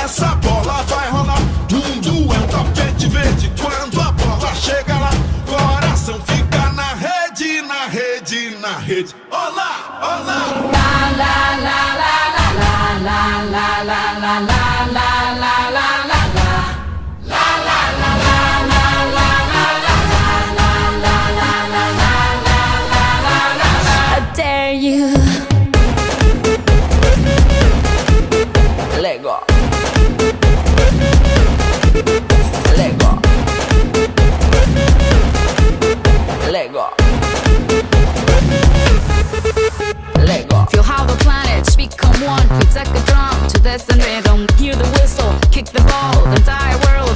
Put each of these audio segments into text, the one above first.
Essa bola vai rolar. Mundo é um tapete verde quando a bola chega lá. Coração fica na rede, na rede, na rede. Olá, olá. Lá, lá, lá, lá, lá, lá, lá, lá, lá, lá.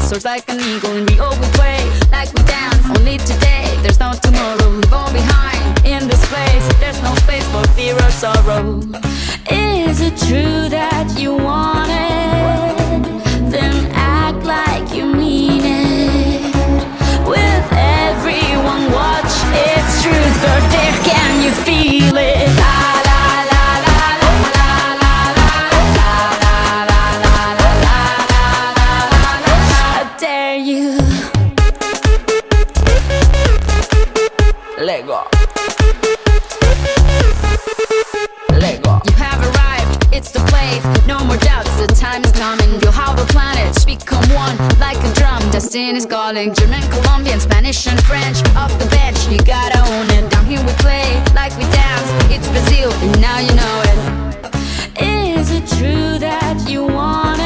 Soars like an eagle and we always play Like we dance, only today. There's no tomorrow, we fall behind In this place, there's no space for fear or sorrow. Is it true that you want Austin is calling. German, Colombian, Spanish, and French. Off the bench, you gotta own it. Down here we play like we dance. It's Brazil, and now you know it. Is it true that you wanna?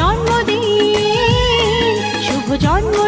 জন্মদিন শুভ জন্মদিন।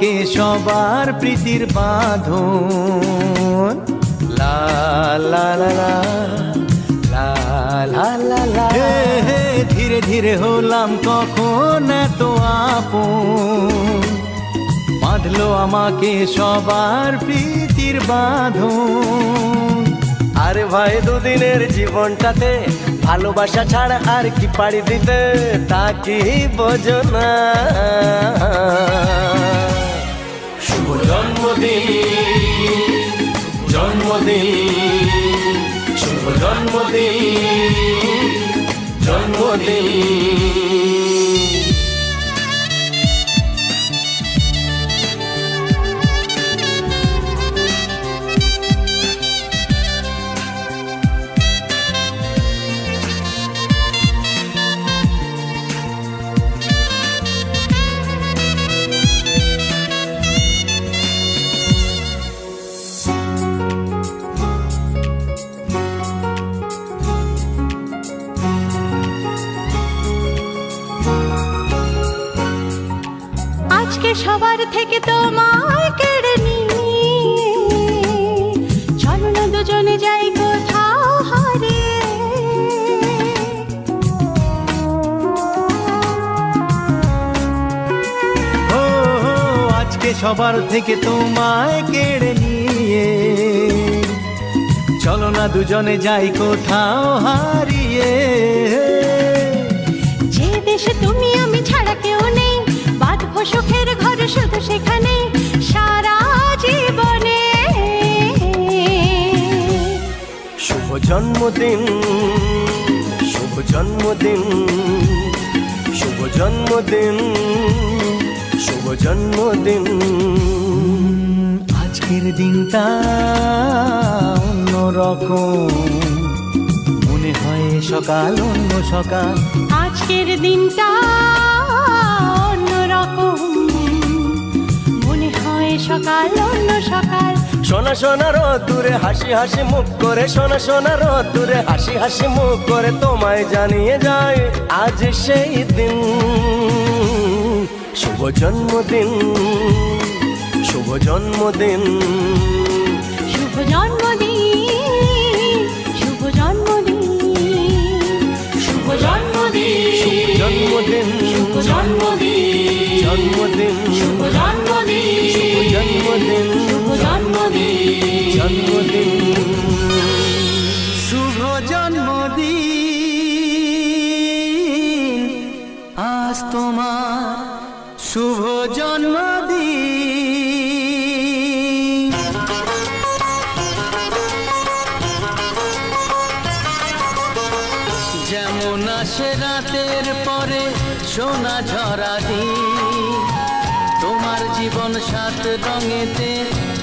বাঁকে সবার প্রীতির বাঁধন। লা লা লা লা লা লা ধীরে ধীরে হলাম কখন এত আপন। বাঁধলো আমাকে সবার প্রীতির বাঁধন। আরে ভাই, দুদিনের জীবনটাতে ভালোবাসা ছাড়া আর কি পাড়ি দিতে তা কি বোঝ না। শুভ জন্মদিন জন্মদিন শুভ জন্মদিন জন্মদিন। সবার থেকে তোমায় কেড়ে নিয়ে। চলো না দুজনে যাই কোথাও হারিয়ে। যে দেশে তুমি আমি ছাড়া কেউ নেই বাঁধবো সুখের ঘর শুধু সেখানে সারা জীবনে। শুভ জন্মদিন শুভ জন্মদিন শুভ জন্মদিন। জন্মদিন। আজকের দিনটা অন্যরকম। মনে হয় সকাল অন্য সকাল। আজকের দিনটা অন্যরকম। মনে হয় সকাল অন্য সকাল। সোনা সোনা রোদ্দুরে হাসি হাসি মুখ করে। সোনা সোনা রোদ্দুরে হাসি হাসি মুখ করে। তোমায় জানিয়ে যায় আজ সেই দিন। শুভ জন্মদিন শুভ জন্মদিন। শুভ জন্মদিন শুভ জন্মদিন শুভ জন্মদিন। শুভ জন্মদিন শুভ জন্মদিন। জন্মদিন। শুভ জন্মদিন। শুভ জন্মদিন। শুভ জন্মদিন। জন্মদিন। শুভ জন্মদিন। আজ তোমার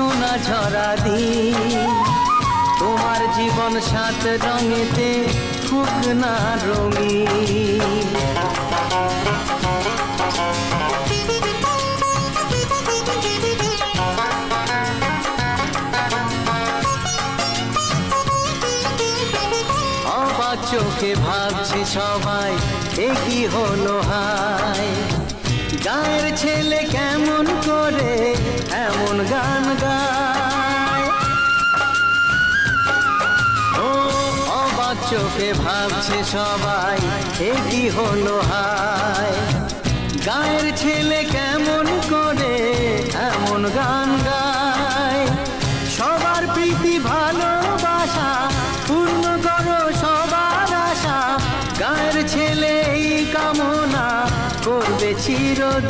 সোনা ঝরা দি তোমার জীবন সাত রঙেতে খুব না রঙি চোখে ভাবছে সবাই একই হলো হায়? গায়ের ছেলে কেমন করে গান গায়। অবাক চোখে ভাবছে সবাই, এ হলো হায়? গায়ের ছেলে কেমন করে এমন গান গায়? সবার প্রীতি, ভালোবাসা, পূর্ণ করো সবার আশা। গায়ের ছেলে এই কামনা করবে চিরদিন।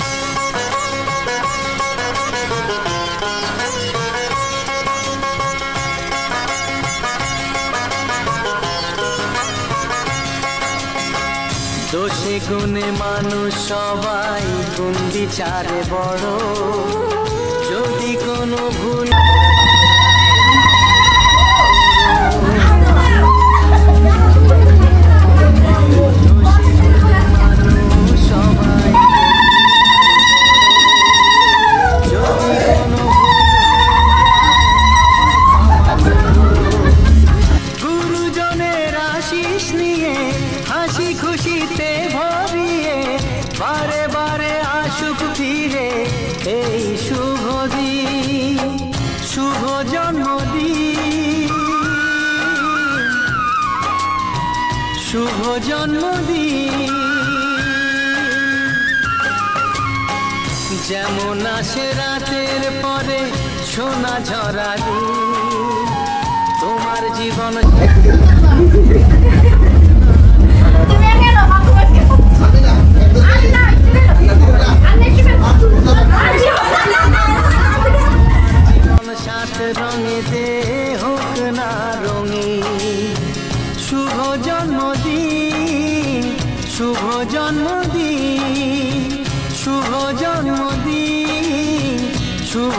গুণে মানুষ সবাই গুণ বিচারে বড়। জন্মদিন। যেমন আসে রাতের পরে সোনা ঝরা তোমার জীবন সাত রঙেতে হোক জন্মদিন শুভ জন্মদিন শুভ জন্মদিন শুভ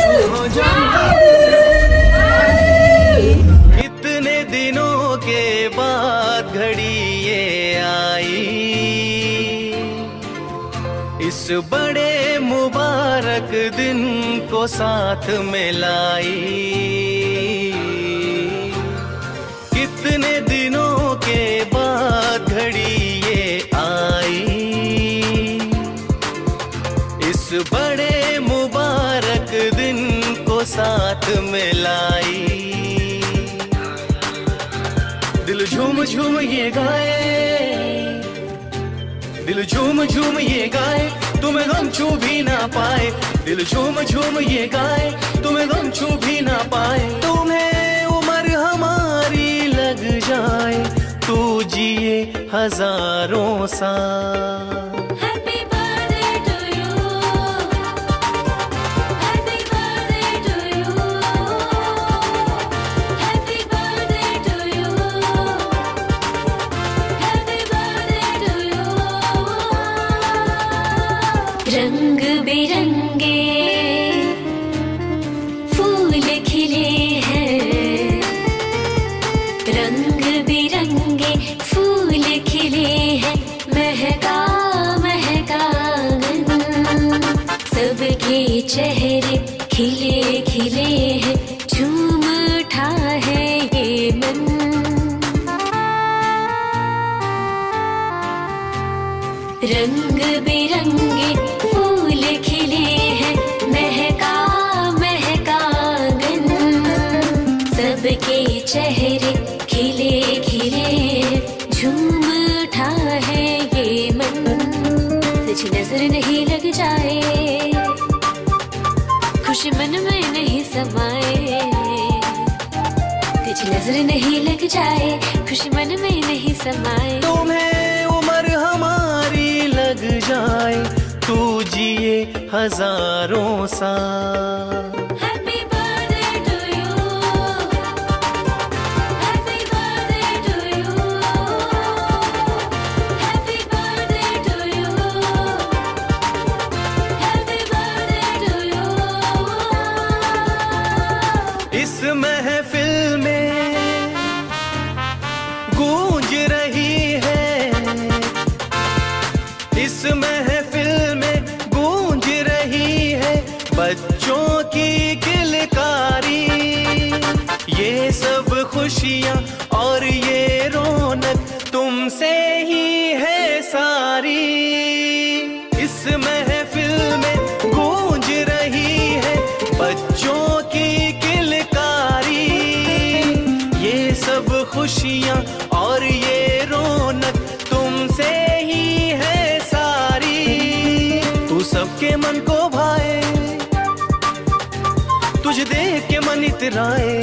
शुभ जन्मदिन इतने दिनों के बाद घड़ी ये आई इस बड़े मुबारक दिन साथ में लाई कितने दिनों के बाद घड़ी ये आई। इस बड़े मुबारक दिन को साथ में लाई दिल झूम झूम ये गाए, दिल झूम झूम ये गाए। तुम्हें गम छू भी ना पाए। दिल झूम झूम ये गाए तुम्हें गम छू भी ना पाए। तुम्हें उम्र हमारी लग जाए, तू जिए हज़ारों साल। रंग बिरंगे फूल खिले हैं। सबके चेहरे खिले खिले हैं। झूम उठा है ये रंग बिरंगे नज़र नहीं लग जाए। खुशी मन में नहीं समाए। तुझे नज़र नहीं लग जाए, खुशी मन में नहीं समाए। तुम्हें उम्र हमारी लग जाए, तू जिए हज़ारों साल। इतराए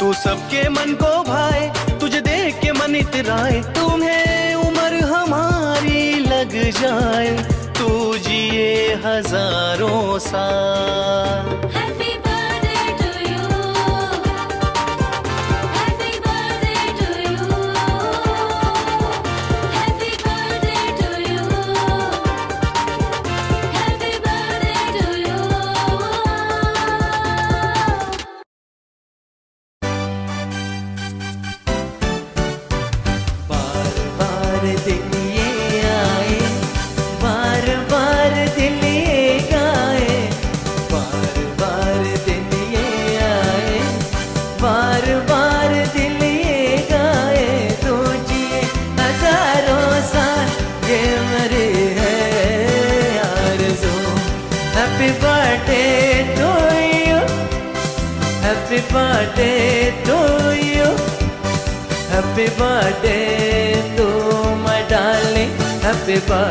तू सबके मन को भाए, तुझे देख के मन इतराए, तुम्हें उम्र हमारी लग जाए, तू जिए हज़ारों साल।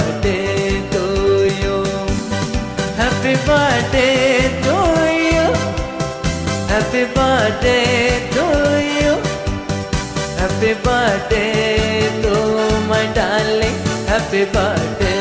Birthday to you. Happy birthday to you. Happy birthday to you. Happy birthday to my darling. Happy birthday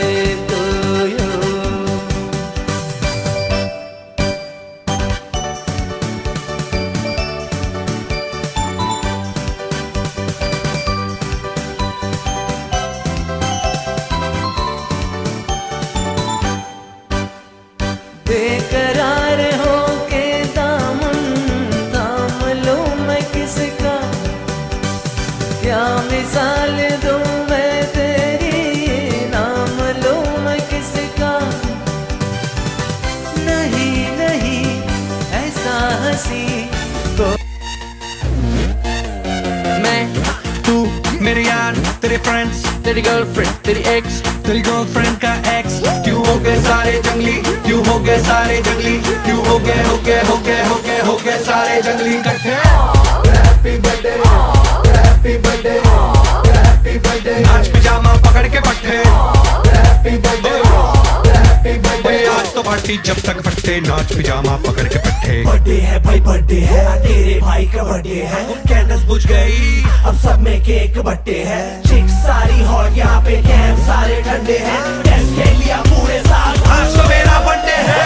तेरे फ्रेंड्स तेरी गर्लफ्रेंड तेरी एक्स तेरी गर्लफ्रेंड का एक्स क्यों हो गए सारे जंगली? क्यों हो गए सारे जंगली? क्यों हो गए हो गए हो गए हो गए हो गए सारे जंगली इकट्ठे? Happy birthday happy birthday happy birthday आज पिजामा पकड़ के पट्टे हैप्पी बर्थडे हैप्पी बर्थडे आज तो पार्टी जब तक फटते नाच पिजामा पकड़ के पट्टे बर्थडे है भाई बर्थडे है। तेरे भाई का बर्थडे है। कैंडल्स बुझ गई। अब सब में केक बट्टे है। चिक सारी हॉट यहाँ पे कैंप सारे ठंडे हैं। के लिया पूरे साल। आज तो मेरा बर्थडे है।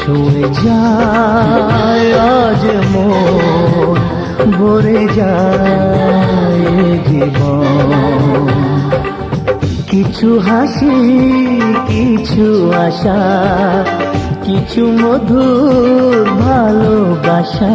ছুঁয়ে যায় আজ মন ভরে কিছু হাসি কিছু আশা কিছু মধুর ভালোবাসা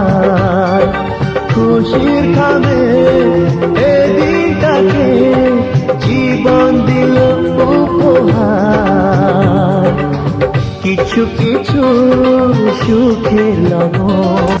খুশির খাবে এই দিনটাকে জীবন দিল উপহার। কিছু কিছু সুখের লবণ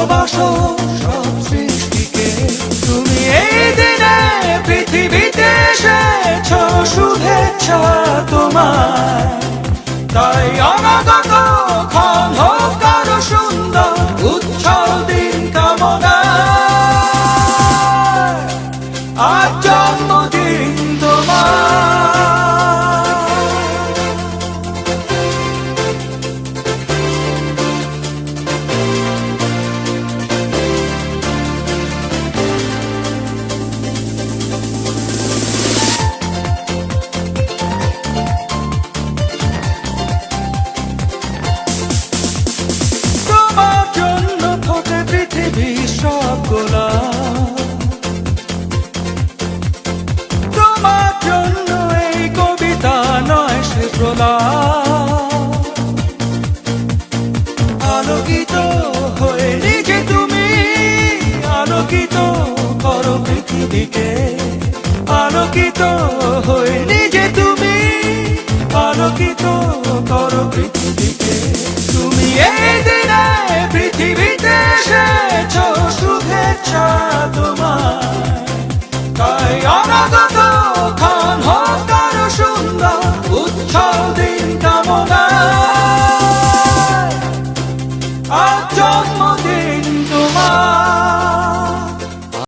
ভালোবাসো সব সৃষ্টিকে। তুমি এই দিনে পৃথিবীতে এসেছ শুভেচ্ছা তোমার তাই অনাগত কবিতা নয় সে আলোকিত হয়ে নিজে তুমি আলোকিত করো পৃথিবীকে। আলোকিত হয়ে নিজে তুমি আলোকিত করো তুমি পৃথিবীতে এসেছ শুভেচ্ছা তোমার। তাই অনাগত